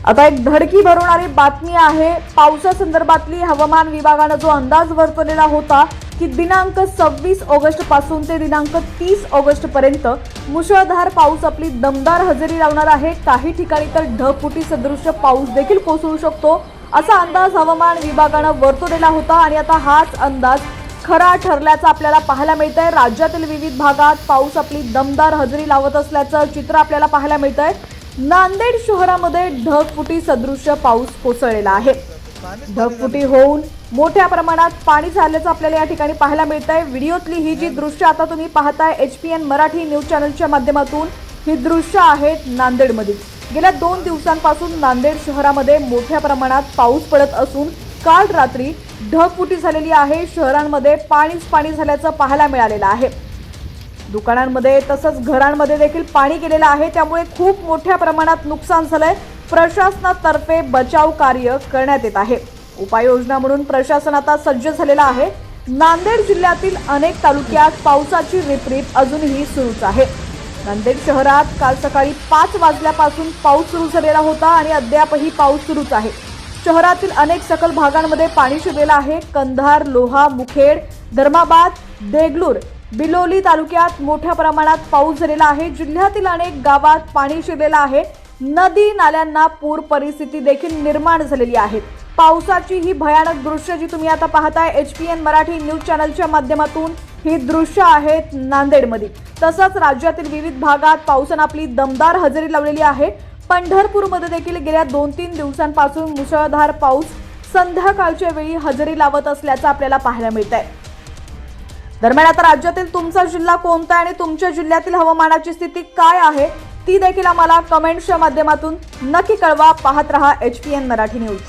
आता एक धडकी भरवणारी बातमी आहे. पावसासंदर्भातली हवामान विभागानं जो अंदाज वर्तवलेला होता की दिनांक सव्वीस ऑगस्टपासून ते दिनांक तीस ऑगस्ट पर्यंत मुसळधार पाऊस आपली दमदार हजेरी लावणार आहे. काही ठिकाणी तर ढगफुटी सदृश पाऊस देखील कोसळू शकतो असा अंदाज हवामान विभागानं वर्तवलेला होता. आणि आता हाच अंदाज खरा ठरल्याचं आपल्याला पाहायला मिळत आहे राज्यातील विविध भागात पाऊस आपली दमदार हजेरी लावत असल्याचं चित्र आपल्याला पाहायला मिळत आहे नांदेड शहरामध्ये ढगफुटी सदृश पाऊस कोसळलेला आहे. ढगफुटी होऊन मोठ्या प्रमाणात पाणी झाल्याचं आपल्याला या ठिकाणी पाहायला मिळत आहे व्हिडिओतली ही जी दृश्य आता तुम्ही पाहताय H P N Marathi news चॅनलच्या माध्यमातून ही दृश्य आहेत नांदेडमधील गेल्या दोन दिवसांपासून नांदेड शहरामध्ये मोठ्या प्रमाणात पाऊस पडत असून काल रात्री ढगफुटी झालेली आहे. शहरांमध्ये पाणीच पाणी झाल्याचं पाहायला मिळालेलं आहे. दुकानांमध्ये तसंच घरांमध्ये देखील पाणी गेलेलं आहे. त्यामुळे खूप मोठ्या प्रमाणात नुकसान झालंय. प्रशासनातर्फे बचाव कार्य करण्यात येत आहे. उपाययोजना म्हणून प्रशासन आता सज्ज झालेलं आहे. नांदेड जिल्ह्यातील अनेक तालुक्यात पावसाची रिपरिप अजूनही सुरूच आहे. नांदेड शहरात काल सकाळी पाच वाजल्यापासून पाऊस सुरू झालेला होता आणि अद्यापही पाऊस सुरूच आहे. शहरातील अनेक सकल भागांमध्ये पाणी शिरलेलं आहे. कंधार लोहा मुखेड धर्माबाद देगलूर बिलोली तालुक्यात मोठ्या प्रमाणात पाऊस झालेला आहे. जिल्ह्यातील अनेक गावात पाणी शिरलेलं आहे. नदी नाल्यांना पूर परिस्थिती देखील निर्माण झालेली आहे. पावसाची ही भयानक दृश्य जी तुम्ही आता पाहताय H P N Marathi news चॅनलच्या माध्यमातून ही दृश्य आहेत नांदेडमध्ये. तसंच राज्यातील विविध भागात पावसानं आपली दमदार हजेरी लावलेली आहे. पंढरपूरमध्ये देखील गेल्या दोन तीन दिवसांपासून मुसळधार पाऊस संध्याकाळच्या वेळी हजेरी लावत असल्याचं आपल्याला पाहायला मिळत आहे दरम्यान आता राज्यातील तुमचा जिल्हा कोणता आहे आणि तुमच्या जिल्ह्यातील हवामानाची स्थिती काय आहे ती देखील आम्हाला कमेंट्सच्या माध्यमातून नक्की कळवा. पाहत रहा H P N Marathi news